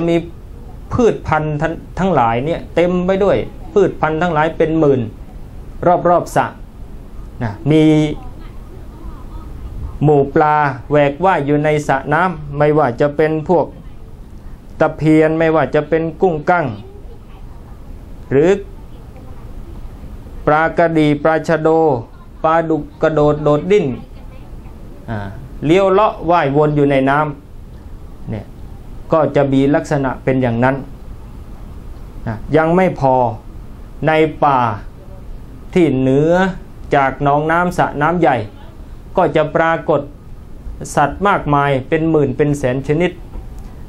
มีพืชพันธุ์ทั้งหลายเนี่ยเต็มไปด้วยพืชพันธุ์ทั้งหลายเป็นหมื่น รอบรอบสระนะมีหมู่ปลาแหวกว่ายอยู่ในสระน้ำไม่ว่าจะเป็นพวกตะเพียนไม่ว่าจะเป็นกุ้งกั้ง หรือปลากระดีปลาชะโดปลาดุกกระโดดโดดดิ้นอ่าเลี้ยวเลาะว่ายวนอยู่ในน้ำ ก็จะมีลักษณะเป็นอย่างนั้นนะยังไม่พอในป่าที่เหนือจากหนองน้ำสระน้ำใหญ่ ก็จะปรากฏสัตว์มากมายเป็นหมื่นเป็นแสนชนิด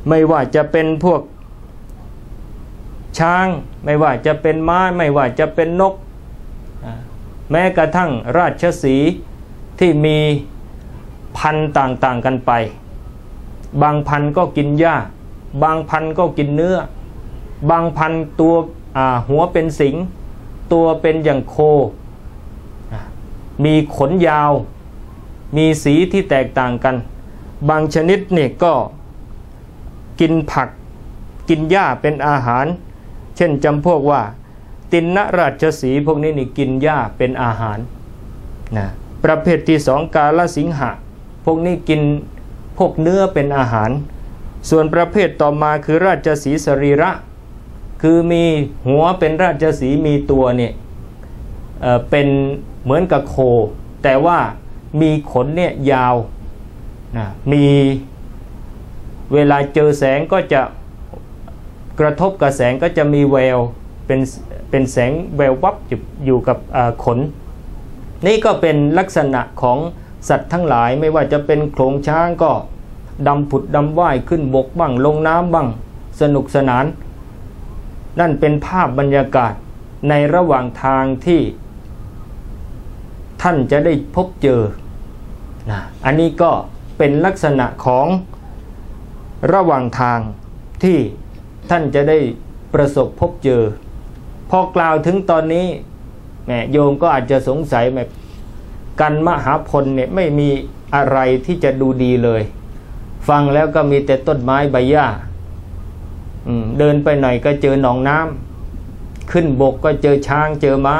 ไม่ว่าจะเป็นพวกช้าง ไม่ว่าจะเป็นม้าไม่ว่าจะเป็นนก แม้กระทั่งราชสีห์ที่มีพันธุ์ต่างๆกันไป บางพันธุ์ก็กินหญ้า บางพันธุ์ก็กินเนื้อ บางพันธุ์ตัวหัวเป็นสิง ตัวเป็นอย่างโค มีขนยาว มีสีที่แตกต่างกัน บางชนิดเนี่ยก็กินผัก กินหญ้าเป็นอาหาร เช่นจำพวกว่า ตินนราชสีพวกนี้นี่กินหญ้าเป็นอาหารนะประเภทที่สองกาลสิงหะ พวกนี้กิน พวกเนื้อเป็นอาหาร ส่วนประเภทต่อมาคือราชสีสรีระ คือมีหัวเป็นราชสีมีตัวเนี่ยเเป็นเหมือนกับโค แต่ว่ามีขนเนี่ยยาวนะมีเวลาเจอแสงก็จะกระทบกับแสงก็จะมีแววเป็นเป็นแสงแวววับอยู่กับขน นี่ก็เป็นลักษณะของ สัตว์ทั้งหลายไม่ว่าจะเป็นโขลงช้างก็ดำผุดดำว่ายขึ้นบกบ้างลงน้ำบ้าง สนุกสนาน นั่นเป็นภาพบรรยากาศในระหว่างทางที่ท่านจะได้พบเจอนะอันนี้ก็เป็นลักษณะของระหว่างทางที่ท่านจะได้ประสบพบเจอ พอกล่าวถึงตอนนี้แม่โยมก็อาจจะสงสัยแบบ กันมหาพลเนี่ยไม่มีอะไรที่จะดูดีเลย ฟังแล้วก็มีแต่ต้นไม้ใบหญ้าเดินไปหน่อยก็เจอหนองน้ำขึ้นบกก็เจอช้าง เจอม้า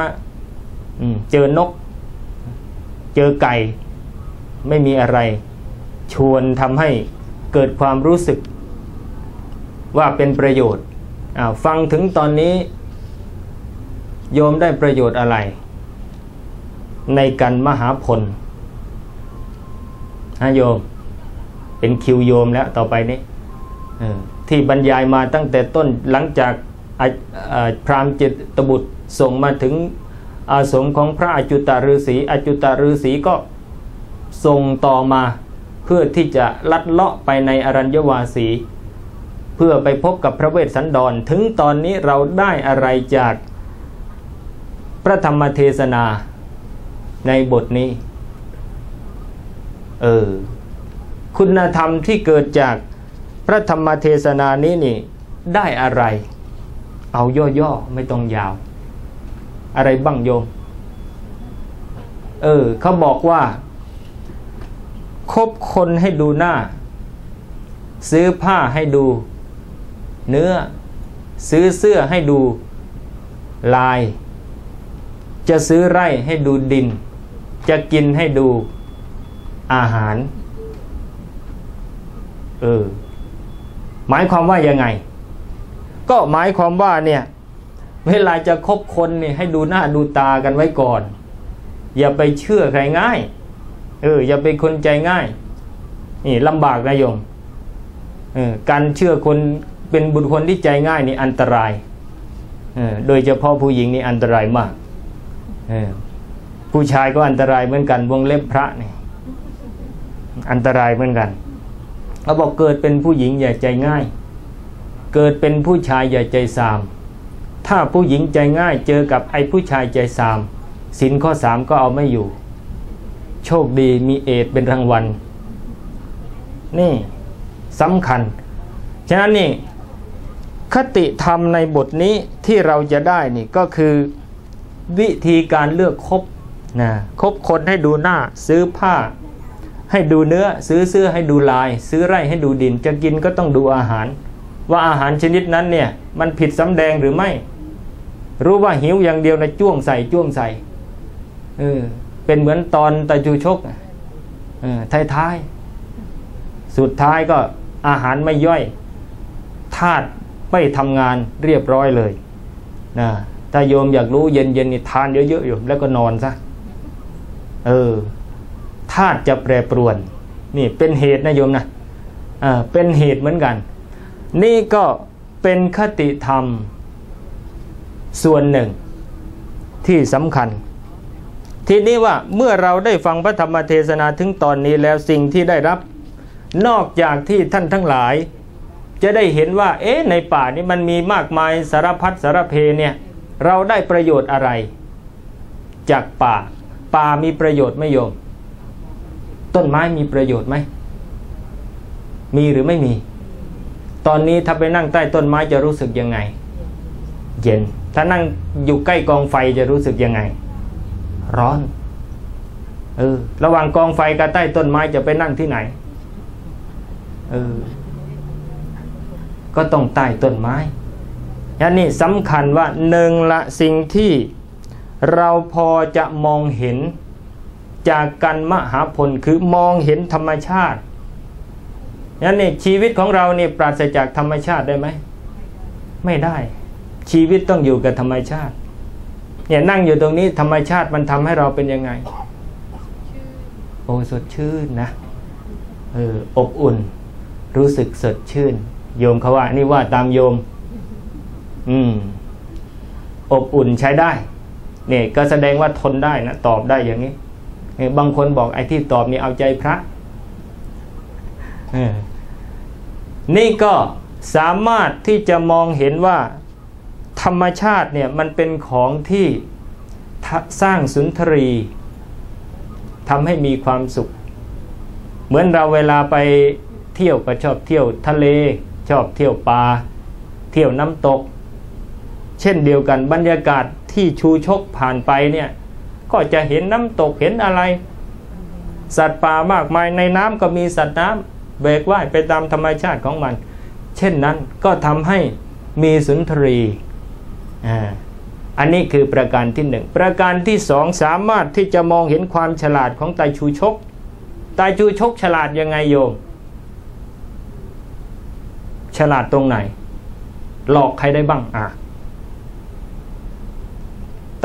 เจอนก เจอไก่ ไม่มีอะไร ชวนทำให้เกิดความรู้สึก ว่าเป็นประโยชน์ ฟังถึงตอนนี้ โยมได้ประโยชน์อะไร ในการมหาพลฮะโยม เป็นคิวโยมแล้วต่อไปนี้ที่บรรยายมาตั้งแต่ต้นหลังจากพรามจิตตบุตรส่งมาถึงอาสมของพระอจุตาฤาษีอจุตาฤาษีก็ส่งต่อมาเพื่อที่จะลัดเลาะไปในอรัญญวาสี เพื่อไปพบกับพระเวสสันดร ถึงตอนนี้เราได้อะไรจากพระธรรมเทศนา ในบทนี้ เออ คุณธรรมที่เกิดจากพระธรรมเทศนานี้นี่ ได้อะไร เอาย่อๆ ไม่ต้องยาว อะไรบ้างโยม เออ เขาบอกว่าคบคนให้ดูหน้า ซื้อผ้าให้ดู เนื้อ ซื้อเสื้อให้ดูลาย จะซื้อไร่ให้ดูดิน จะกินให้ดูอาหาร เออ หมายความว่ายังไง ก็หมายความว่าเนี่ย เวลาจะคบคนเนี่ยให้ดูหน้าดูตากันไว้ก่อน อย่าไปเชื่อใครง่าย เออ อย่าเป็นคนใจง่าย นี่ลำบากนะโยม เออ การเชื่อคนเป็นบุคคลที่ใจง่ายนี่อันตราย เออ โดยเฉพาะผู้หญิงนี่อันตรายมาก เออ ผู้ชายก็อันตรายเหมือนกัน วงเล็บพระนี่อันตรายเหมือนกันเขาบอกเกิดเป็นผู้หญิงอย่าใจง่าย เกิดเป็นผู้ชายอย่าใจซาม ถ้าผู้หญิงใจง่ายเจอกับไอ้ผู้ชายใจซามสินข้อสามก็เอาไม่อยู่ โชคดีมีเอดเป็นรางวัล นี่สำคัญ ฉะนั้นนี่คติธรรมในบทนี้ที่เราจะได้นี่ก็คือวิธีการเลือกคบ นะคบคนให้ดูหน้าซื้อผ้า ให้ดูเนื้อซื้อเสื้อให้ดูลาย ซื้อไร่ให้ดูดิน จะกินก็ต้องดูอาหาร ว่าอาหารชนิดนั้นเนี่ยมันผิดสำแดงหรือไม่ รู้ว่าหิวอย่างเดียวนะจ้วงใส่จ้วงใส่เออเป็นเหมือนตอนตะจูชกเออท้ายๆสุดท้ายก็อาหารไม่ย่อยธาตุไม่ทำงานเรียบร้อยเลยนะถ้าโยมอยากรู้เย็นๆนี่ทานเยอะๆอยู่แล้วก็นอนซะ เออธาตุจะแปรปรวน นี่เป็นเหตุนะโยมนะอ่าเป็นเหตุเหมือนกัน นี่ก็เป็นคติธรรม ส่วนหนึ่งที่สำคัญ ทีนี้ว่าเมื่อเราได้ฟังพระธรรมเทศนาถึงตอนนี้แล้วสิ่งที่ได้รับ นอกจากที่ท่านทั้งหลาย จะได้เห็นว่า เอ๊ะในป่านี้มันมีมากมายสารพัดสารเพเนี่ย เราได้ประโยชน์อะไร จากป่า ป่ามีประโยชน์ไหม่โยม ต้นไม้มีประโยชน์ไหม มีหรือไม่มี ตอนนี้ถ้าไปนั่งใต้ต้นไม้จะรู้สึกยังไง เย็น ถ้านั่งอยู่ใกล้กองไฟจะรู้สึกยังไง ร้อนเออระหว่างกองไฟกับใต้ต้นไม้จะไปนั่งที่ไหนเออก็ต้องใต้ต้นไม้ยันนี่สำคัญว่าหนึ่งละสิ่งที่ เราพอจะมองเห็นจากกันมหาผลคือมองเห็นธรรมชาติยันนี่ชีวิตของเราเนี่ยปราศจากธรรมชาติได้ไหม ไม่ได้ ชีวิตต้องอยู่กับธรรมชาติ เนี่ยนั่งอยู่ตรงนี้ธรรมชาติมันทำให้เราเป็นยังไง โอ้สดชื่นนะเอออบอุ่น รู้สึกสดชื่น โยมเขาว่านี่ว่าตามโยม อืม อบอุ่นใช้ได้ เนี่ยก็แสดงว่าทนได้นะตอบได้อย่างนี้นบางคนบอกไอ้ที่ตอบนี่เอาใจพระนี่ก็สามารถที่จะมองเห็นว่าธรรมชาติเนี่ยมันเป็นของที่สร้างสุนทรีทำให้มีความสุข เหมือนเราเวลาไปเที่ยวก็ชอบเที่ยวทะเล ชอบเที่ยวป่าเที่ยวน้ำตก เช่นเดียวกันบรรยากาศ ที่ชูชกผ่านไปเนี่ยก็จะเห็นน้ำตกเห็นอะไร สัตว์ป่ามากมายในน้ำก็มีสัตว์น้ำเบกว่ายไปตามธรรมชาติของมัน เช่นนั้นก็ทำให้มีสุนทรีอ่าอันนี้คือประการที่หนึ่งประการที่สองสามารถที่จะมองเห็นความฉลาดของไตชูชกไตชูชกฉลาดยังไงโยม ฉลาดตรงไหน หลอกใครได้บ้างอะ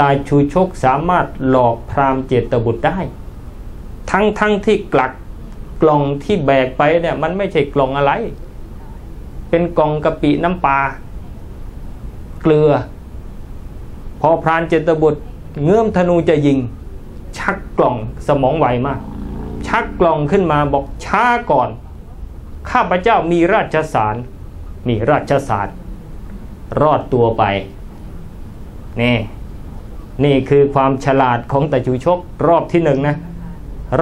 ตายชูชกสามารถหลอกพรามเจตบุตรได้ ทั้งทั้งที่กลักกล่องที่แบกไปเนี่ยมันไม่ใช่กล่องอะไร เป็นกล่องกะปิน้ำปลาเกลือ พอพรานเจตบุตรเงื้อมธนูจะยิง ชักกล่องสมองไวมาก ชักกล่องขึ้นมาบอกช้าก่อน ข้าพเจ้ามีราชสารมีราชสารรอดตัวไปนี่ นี่คือความฉลาดของตะจูชกรอบที่หนึ่งนะ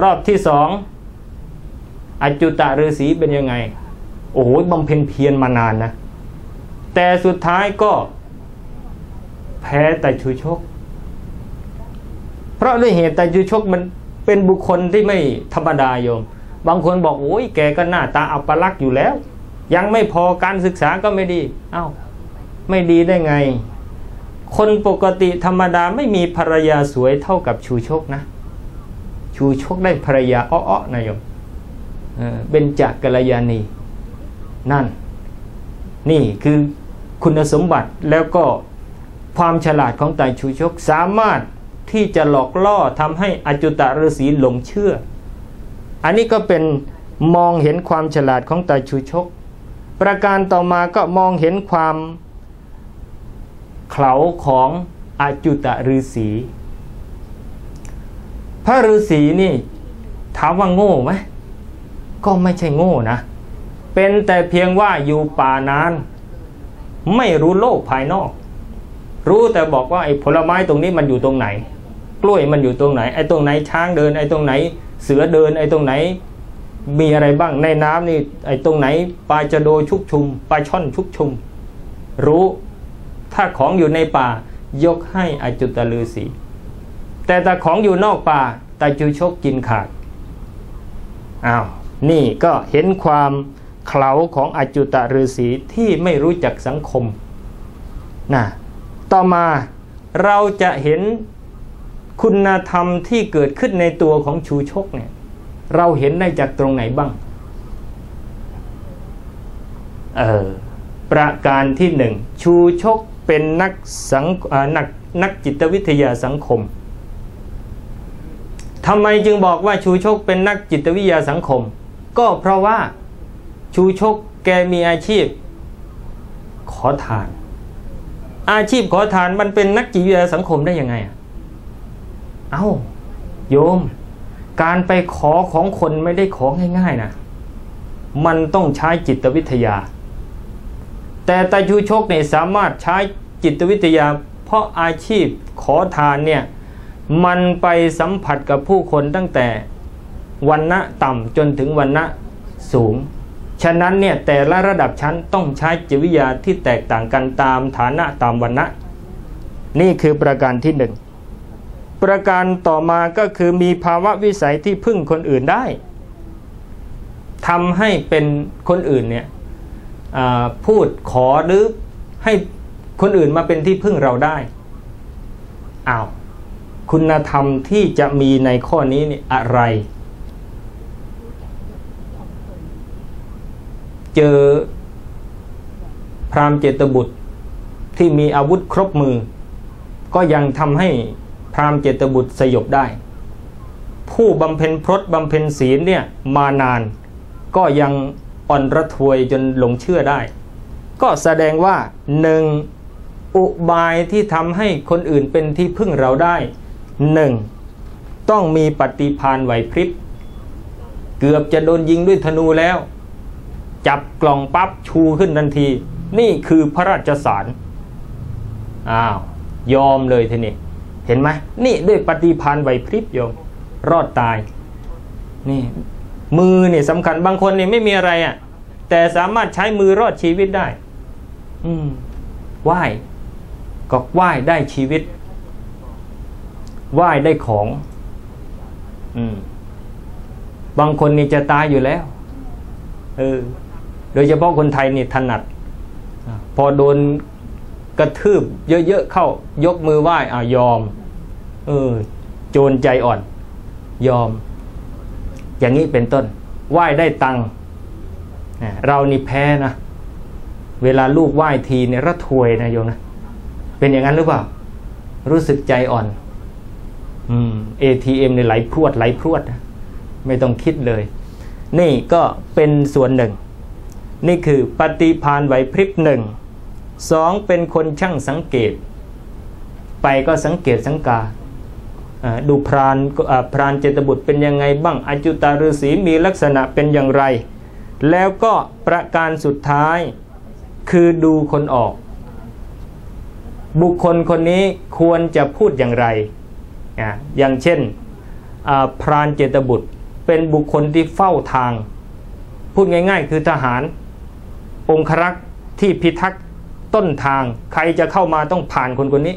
รอบที่สองอจุตะฤาษีเป็นยังไง โอ้โหบำเพ็ญเพียรมานานนะ แต่สุดท้ายก็แพ้แต่ชูชก เพราะด้วยเหตุแต่ชูชกมันเป็นบุคคลที่ไม่ธรรมดาโยม บางคนบอกโอ้ยแกก็หน้าตาอัปลักษณ์อยู่แล้ว ยังไม่พอการศึกษาก็ไม่ดี เอา้า ไม่ดีได้ไง คนปกติธรรมดาไม่มีภรรยาสวยเท่ากับชูโชกนะ ชูโชกได้ภรรยาอ้อๆนะโยมเบญจกัลยาณี นั่น นี่คือคุณสมบัติแล้วก็ความฉลาดของไตชูชกสามารถที่จะหลอกล่อทำให้อจุตะฤาษีหลงเชื่อ อันนี้ก็เป็นมองเห็นความฉลาดของไตชูชก ประการต่อมาก็มองเห็นความ เขาของอาจุตะฤาษีพระฤาษีนี่ถามว่าโง่ไหมก็ไม่ใช่โง่นะ เป็นแต่เพียงว่าอยู่ป่านาน ไม่รู้โลกภายนอก รู้แต่บอกว่าไอ้ผลไม้ตรงนี้มันอยู่ตรงไหน กล้วยมันอยู่ตรงไหน ไอ้ตรงไหนช้างเดิน ไอ้ตรงไหน เสือเดิน ไอ้ตรงไหน มีอะไรบ้างในน้ำนี่ ไอ้ตรงไหนปลาจะโดชุกชุมปลาช่อนชุกชุม รู้ ถ้าของอยู่ในป่ายกให้อจุตลือสีแต่แต่ของอยู่นอกป่าตาจูชกกินขาดอ้าวนี่ก็เห็นความเขลาของอจุตฤาษีที่ไม่รู้จักสังคมนะต่อมาเราจะเห็นคุณธรรมที่เกิดขึ้นในตัวของชูชกเนี่ยเราเห็นได้จากตรงไหนบ้างเออประการที่หนึ่งชูชก เป็นนักสังนักนักจิตวิทยาสังคมทำไมจึงบอกว่าชูชกเป็นนักจิตวิทยาสังคม ก็เพราะว่าชูชกแกมีอาชีพ ขอทาน อาชีพขอทานมันเป็นนักจิตวิทยาสังคมได้ยังไงอะเอา้าโยม การไปขอของคนไม่ได้ของง่ายๆนะมันต้องใช้จิตวิทยา แต่ตาชูชกเนี่ยสามารถใช้จิตวิทยา เพราะอาชีพขอทานเนี่ยมันไปสัมผัสกับผู้คนตั้งแต่วันณะต่ำจนถึงวันณะสูง ฉะนั้นเนี่ยแต่ละระดับชั้นต้องใช้จิตวิทยาที่แตกต่างกันตามฐานะตามวันณะ นี่คือประการที่หนึ่งประการต่อมาก็คือมีภาวะวิสัยที่พึ่งคนอื่นได้ทำให้เป็นคนอื่นเนี่ย พูดขอหรือให้คนอื่นมาเป็นที่พึ่งเราได้อ้าวคุณธรรมที่จะมีในข้อนี้นี่อะไร เจอพรามเจตบุตรที่มีอาวุธครบมือ ก็ยังทำให้พรามเจตบุตรสยบได้ ผู้บำเพ็ญพรตบำเพ็ญศีลเนี่ยมานาน ก็ยัง อ่อนระทวยจนหลงเชื่อได้ ก็แสดงว่าหนึ่งอุบายที่ทำให้คนอื่นเป็นที่พึ่งเราได้หนึ่งต้องมีปฏิพานไหวพริบเกือบจะโดนยิงด้วยธนูแล้ว จับกล่องปั๊บชูขึ้นทันที นี่คือพระราชสารอ้าวยอมเลยทีนี้เห็นไหมนี่ด้วยปฏิพานไหวพริบโยมรอดตายนี่มือเนี่ยสำคัญบางคนเนี่ยไม่มีอะไรอะ่ะ แต่สามารถใช้มือรอดชีวิตได้ อืมไหว้ก็ไหว้ได้ชีวิตไหว้ได้ของ อืม บางคนนี่จะตายอยู่แล้วเออโดยเฉพาะคนไทยนี่ถนัด พอโดนกระทืบ เยอะๆเข้า ยกมือไหว้อ่ายอม เออ โจรใจอ่อน ยอม อย่างนี้เป็นต้น ไหว้ได้ตังค์ เรานี่แพ้นะ เวลาลูกไหว้ทีเนี่ยระทวยนะโยมนะ เป็นอย่างนั้นหรือเปล่า รู้สึกใจอ่อนอืม ATM เนี่ยไหลพรวดไหลพรวดไม่ต้องคิดเลย นี่ก็เป็นส่วนหนึ่ง นี่คือปฏิพานไหวพริบหนึ่งสองเป็นคนช่างสังเกต ไปก็สังเกตสังกาดูพรานพรานเจตบุตรเป็นยังไงบ้างอจุตาฤาษีมีลักษณะเป็นอย่างไร แล้วก็ประการสุดท้ายคือดูคนออก บุคคลคนนี้ควรจะพูดอย่างไร อย่างเช่นพรานเจตบุตรเป็นบุคคลที่เฝ้าทาง พูดง่ายๆ คือทหาร องครักษ์ที่พิทักษ์ต้นทางใครจะเข้ามาต้องผ่านคนคนนี้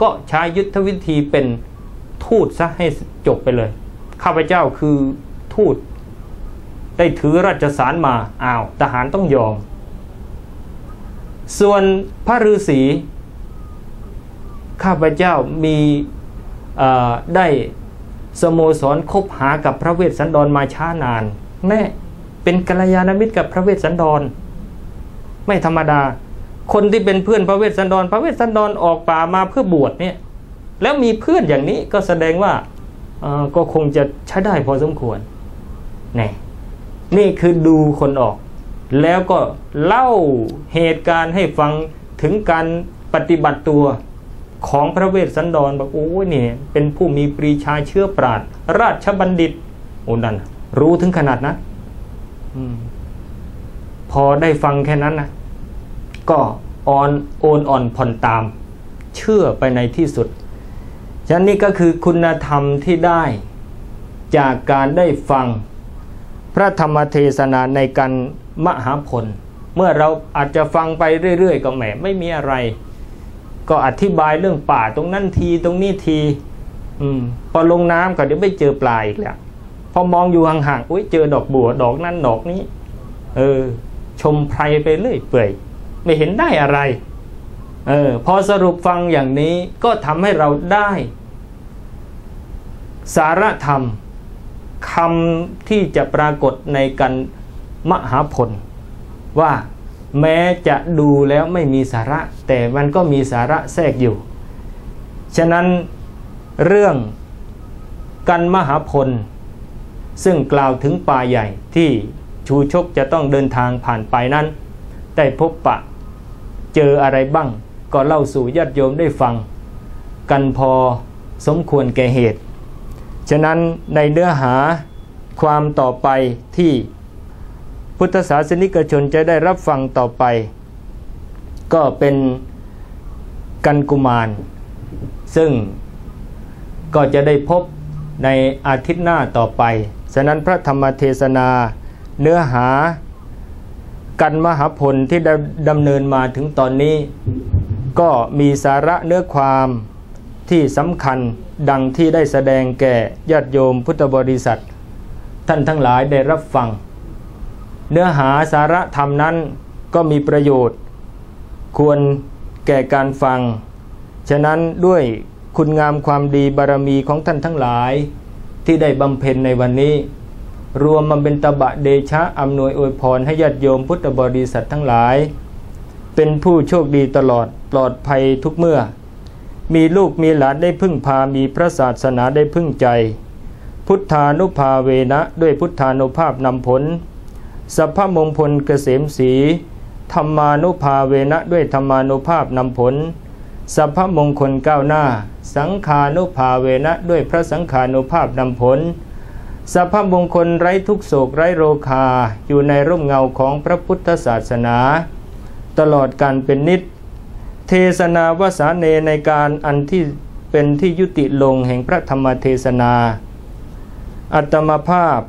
ก็ใช้ยุทธวิธีเป็นทูตซะให้จบไปเลย ข้าพเจ้าคือทูต ได้ถือราชสารมาอ้าวทหารต้องยอม ส่วนพระฤาษีข้าพเจ้ามีได้สโมสรคบหากับพระเวสสันดรมาช้านาน แม่เป็นกัลยาณมิตรกับพระเวสสันดร ไม่ธรรมดา คนที่เป็นเพื่อนพระเวสสันดร พระเวสสันดรออกป่ามาเพื่อบวชเนี่ยแล้วมีเพื่อนอย่างนี้ก็แสดงว่าก็คงจะใช้ได้พอสมควรนี่ นี่คือดูคนออก แล้วก็เล่าเหตุการณ์ให้ฟังถึงการปฏิบัติตัวของพระเวสสันดรบอกโอ้ยนี่เป็นผู้มีปรีชาเชื้อปราดราชบัณฑิตโอ้นั่นรู้ถึงขนาดนะอพอได้ฟังแค่นั้นนะก็อ่อนโอนอ่อนผ่อนตาม เชื่อไปในที่สุดฉะนั้นนี่ก็คือคุณธรรมที่ได้จากการได้ฟัง พระธรรมเทศนาในการมหาผล เมื่อเราอาจจะฟังไปเรื่อยๆก็แหมไม่มีอะไร ก็อธิบายเรื่องป่าตรงนั้นทีตรงนี้ทีอืมพอลงน้ำก็เดี๋ยวไม่เจอปลาอีกแล้วพอมองอยู่ห่างๆอุ้ยเจอดอกบัวดอกนั้นดอกนี้ เออ ชมไพรไปเรื่อยเปื่อยไม่เห็นได้อะไร เออ พอสรุปฟังอย่างนี้ก็ทำให้เราได้ สารธรรม คำที่จะปรากฏในกันมหาผลว่าแม้จะดูแล้วไม่มีสาระ แต่มันก็มีสาระแทรกอยู่ ฉะนั้นเรื่องกันมหาพล ซึ่งกล่าวถึงป่าใหญ่ที่ชูชกจะต้องเดินทางผ่านไปนั้น ได้พบปะเจออะไรบ้าง ก็เล่าสู่ญาติโยมได้ฟัง กันพอสมควรแก่เหตุ ฉะนั้นในเนื้อหาความต่อไปที่พุทธศาสนิกชนจะได้รับฟังต่อไป ก็เป็นกันกุมาร ซึ่งก็จะได้พบในอาทิตย์หน้าต่อไป ฉะนั้นพระธรรมเทศนาเนื้อหากันมหาพลที่ดำเนินมาถึงตอนนี้ ก็มีสาระเนื้อความ ที่สำคัญดังที่ได้แสดงแก่ญาติโยมพุทธบริษัท ท่านทั้งหลายได้รับฟัง เนื้อหาสาระธรรมนั้นก็มีประโยชน์ ควรแก่การฟัง ฉะนั้นด้วยคุณงามความดีบารมีของท่านทั้งหลายที่ได้บำเพ็ญในวันนี้ รวมมาเป็นตบะเดชะอำนวยอวยพรให้ญาติโยมพุทธบริษัททั้งหลาย เป็นผู้โชคดีตลอดปลอดภัยทุกเมื่อ มีลูกมีหลานได้พึ่งพามีพระศาสนาได้พึ่งใจ พุทธานุภาเวนะด้วยพุทธานุภาพนำผล สัพพมงคลเกษมสีธรรมานุภาเวนะด้วยธรรมานุภาพนำผล สัพพมงคลก้าวหน้า สังขานุภาเวนะด้วยพระสังขานุภาพนำผล สัพพมงคลไร้ทุกโศกไร้โรคาอยู่ในร่มเงาของพระพุทธศาสนา ตลอดการเป็นนิจ เทศนาวสาเนในการอันที่เป็นที่ยุติลงแห่งพระธรรมเทศนา อัตมภาพ